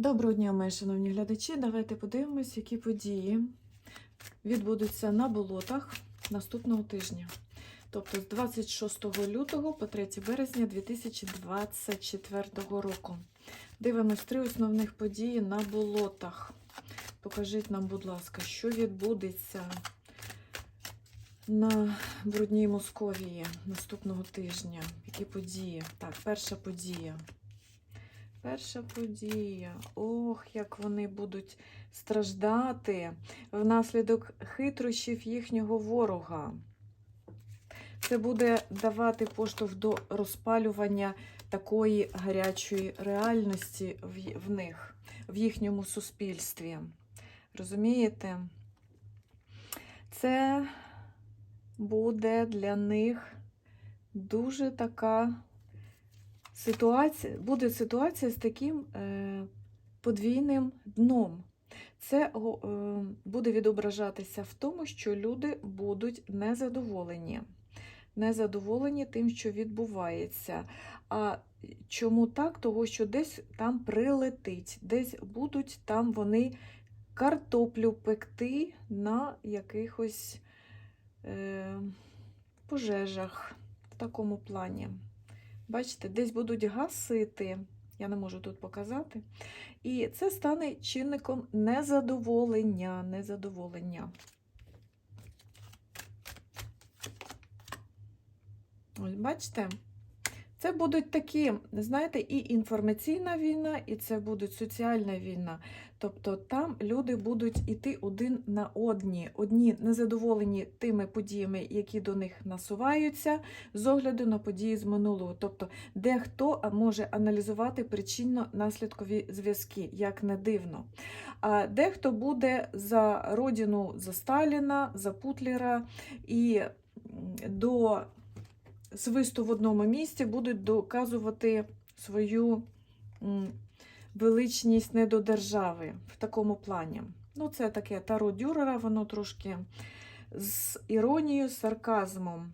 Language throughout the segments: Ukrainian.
Доброго дня, мої шановні глядачі. Давайте подивимось, які події відбудуться на болотах наступного тижня. Тобто з 26 лютого по 3 березня 2024 року. Дивимось три основних події на болотах. Покажіть нам, будь ласка, що відбудеться на брудній Московії наступного тижня. Які події? Так, перша подія. Перша подія. Ох, як вони будуть страждати внаслідок хитрощів їхнього ворога. Це буде давати поштовх до розпалювання такої гарячої реальності в, них, в їхньому суспільстві. Розумієте? Це буде для них дуже така ситуація, буде ситуація з таким е, подвійним дном. Це е, буде відображатися в тому, що люди будуть незадоволені. Незадоволені тим, що відбувається. А чому так? Того, що десь там прилетить, десь будуть там вони картоплю пекти на якихось е, пожежах в такому плані. Бачите, десь будуть гасити, я не можу тут показати. І це стане чинником незадоволення. незадоволення. Ось бачите? Це будуть такі, знаєте, і інформаційна війна, і це буде соціальна війна. Тобто там люди будуть іти один на одні, одні незадоволені тими подіями, які до них насуваються, з огляду на події з минулого. Тобто, дехто може аналізувати причинно-наслідкові зв'язки, як не дивно. А дехто буде за родину за Сталіна, за Путлера і до свисту в одному місці будуть доказувати свою величність не до держави в такому плані. Ну, це таке таро Дюрера, воно трошки з іронією, з сарказмом.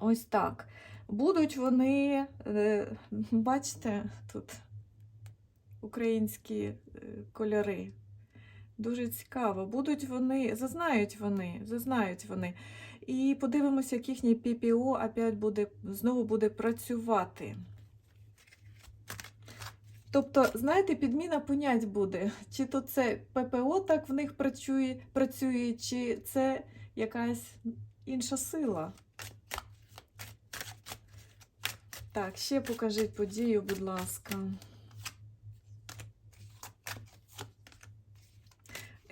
Ось так. Будуть вони, е, бачите, тут українські е, кольори. Дуже цікаво. Будуть вони, зазнають вони, зазнають вони. І подивимося, як їхній ППО опять буде, знову буде працювати. Тобто, знаєте, підміна понять буде, чи то це ППО так в них працює, працює чи це якась інша сила. Так, ще покажіть подію, будь ласка.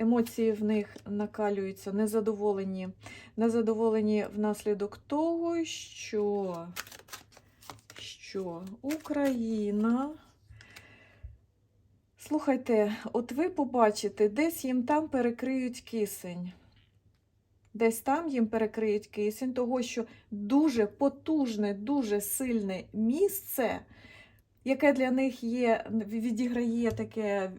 Емоції в них накалюються, незадоволені. Незадоволені внаслідок того, що, що Україна. Слухайте, от ви побачите, десь їм там перекриють кисень. Десь там їм перекриють кисень, того, що дуже потужне, дуже сильне місце, яке для них є, відіграє таке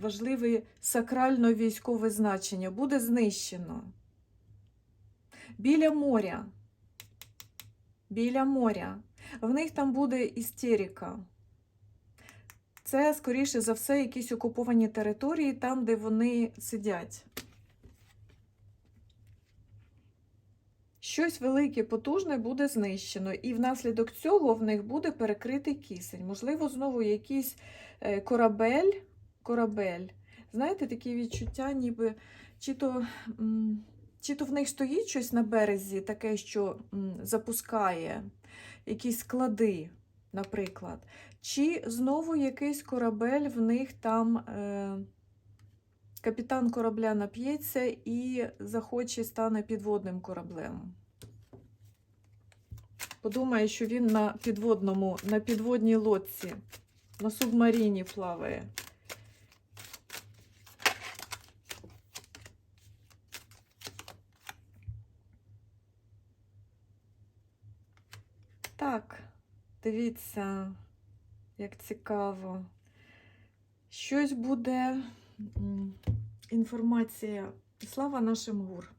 важливе сакрально-військове значення, буде знищено. Біля моря. Біля моря. В них там буде істерика. Це, скоріше за все, якісь окуповані території, там, де вони сидять. Щось велике, потужне буде знищено, і внаслідок цього в них буде перекритий кисень. Можливо, знову якийсь е, корабель. Корабель. Знаєте, такі відчуття, ніби чи то, чи то в них стоїть щось на березі, таке, що запускає якісь склади, наприклад. Чи знову якийсь корабель в них там. Е, Капітан корабля нап'ється і захоче стане підводним кораблем. Подумає, що він на підводному, на підводній лодці, на субмаріні плаває. Так, дивіться, як цікаво. Щось буде. Інформація. Слава нашим гур.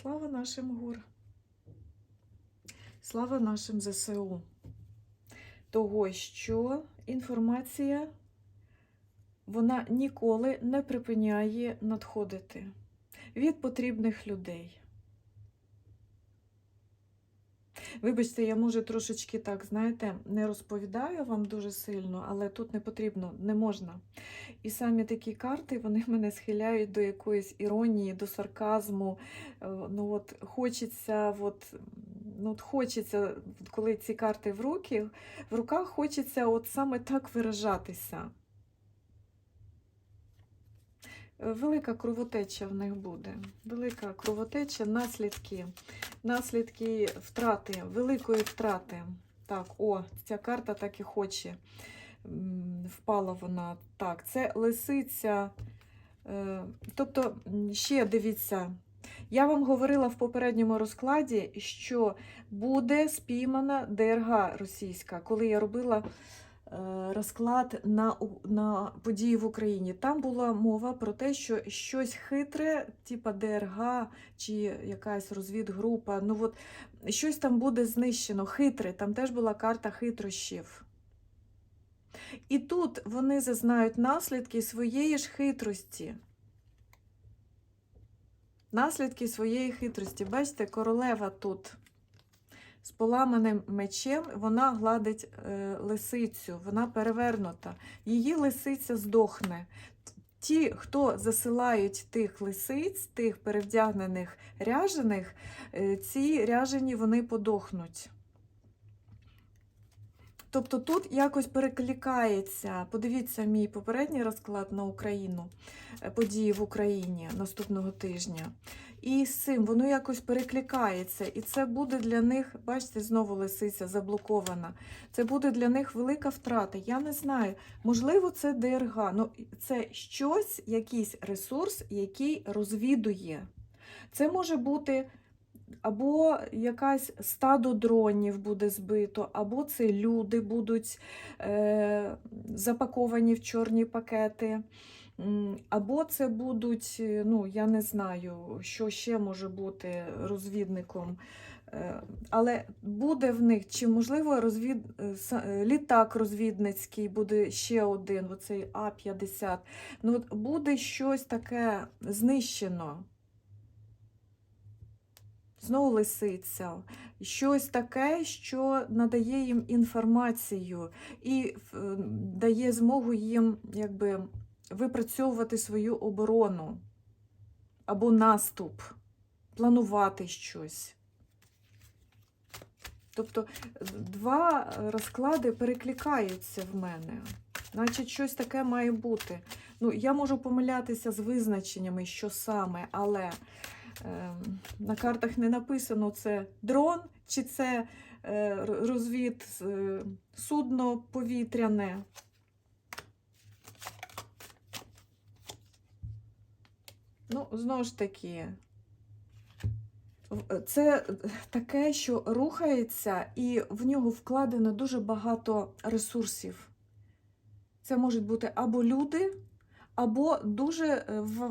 Слава нашим гур. Слава нашим ЗСУ. того, що інформація вона ніколи не припиняє надходити від потрібних людей. Вибачте, я може трошечки так, знаєте, не розповідаю вам дуже сильно, але тут не потрібно, не можна. І самі такі карти вони мене схиляють до якоїсь іронії, до сарказму. Е, Ну от хочеться, от, ну от хочеться, коли ці карти в руки, в руках хочеться от саме так виражатися. Е, Велика кровотеча в них буде. Велика кровотеча, наслідки, наслідки втрати, великої втрати. Так, о, ця карта так і хоче. Впала вона. Так, це лисиця. Е, Тобто, ще дивіться, я вам говорила в попередньому розкладі, що буде спіймана ДРГ російська, коли я робила розклад на, на події в Україні. Там була мова про те, що щось хитре, типа ДРГ чи якась розвідгрупа, ну от щось там буде знищено, хитре, там теж була карта хитрощів. І тут вони зазнають наслідки своєї ж хитрості. Наслідки своєї хитрості. Бачите, королева тут з поламаним мечем, вона гладить е, лисицю, вона перевернута. Її лисиця здохне. Ті, хто засилають тих лисиць, тих перевдягнених ряжених, е, ці ряжені вони подохнуть. Тобто тут якось перекликається. Подивіться мій попередній розклад на Україну, е, події в Україні наступного тижня. І з цим воно якось перекликається. І це буде для них, бачите, знову лисиця заблокована. Це буде для них велика втрата. Я не знаю. Можливо, це ДРГ. Ну, це щось, якийсь ресурс, який розвідує. Це може бути або якась стадо дронів буде збито, або це люди будуть е, запаковані в чорні пакети. Або це будуть, е, ну я не знаю, що ще може бути розвідником. Е, Але буде в них, чи можливо розвід... е, літак розвідницький буде ще один, оцей А-50. Ну, от буде щось таке знищено. Знову лисиця. Щось таке, що надає їм інформацію і е, дає змогу їм якби, випрацьовувати свою оборону або наступ, планувати щось. Тобто два розклади перекликаються в мене. Значить, щось таке має бути. Ну, я можу помилятися з визначеннями, що саме, але на картах не написано, це дрон чи це е, розвід е, судно повітряне. Ну, знову ж таки, це таке, що рухається, і в нього вкладено дуже багато ресурсів. Це можуть бути або люди, або дуже е,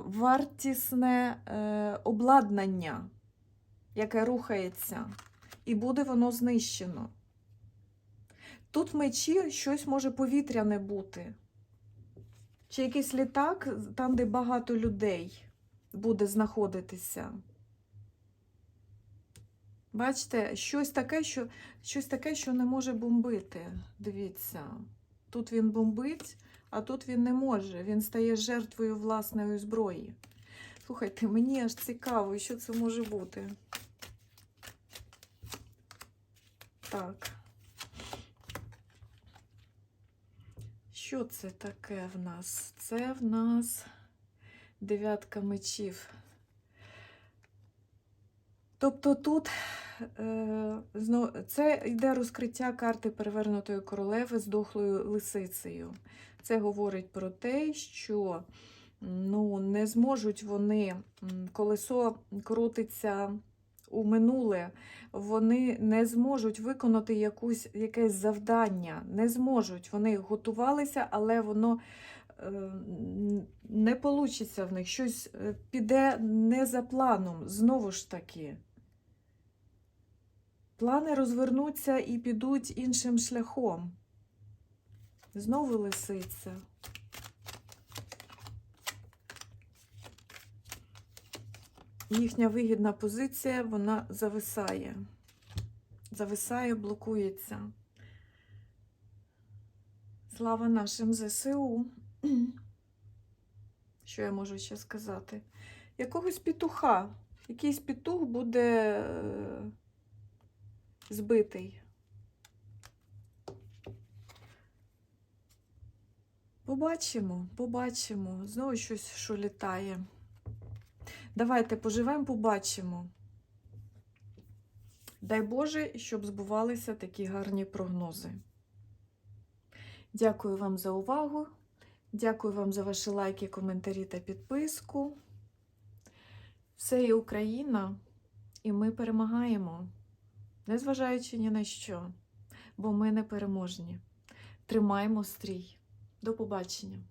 вартісне е, обладнання, яке рухається, і буде воно знищено. Тут в мечі щось може повітряне бути. Чи якийсь літак, там, де багато людей буде знаходитися. Бачите, щось таке, що, щось таке, що не може бомбити. Дивіться, тут він бомбить, а тут він не може. Він стає жертвою власної зброї. Слухайте, мені аж цікаво, що це може бути. Так. Що це таке в нас? Це в нас дев'ятка мечів. Тобто тут е, це йде розкриття карти перевернутої королеви з дохлою лисицею. Це говорить про те, що ну, не зможуть вони, колесо крутиться у минуле, вони не зможуть виконати якусь, якесь завдання, не зможуть. Вони готувалися, але воно е, не вийде в них. Щось е, піде не за планом, знову ж таки. Плани розвернуться і підуть іншим шляхом. Знову лисиця. Їхня вигідна позиція, вона зависає. Зависає, блокується. Слава нашим ЗСУ. Що я можу ще сказати? Якогось петуха. Якийсь петух буде е, збитий. Побачимо, побачимо. Знову щось, що літає. Давайте поживемо, побачимо. Дай Боже, щоб збувалися такі гарні прогнози. Дякую вам за увагу. Дякую вам за ваші лайки, коментарі та підписку. Все є Україна, і ми перемагаємо, незважаючи ні на що, бо ми не переможні. Тримаємо стрій. До побачення!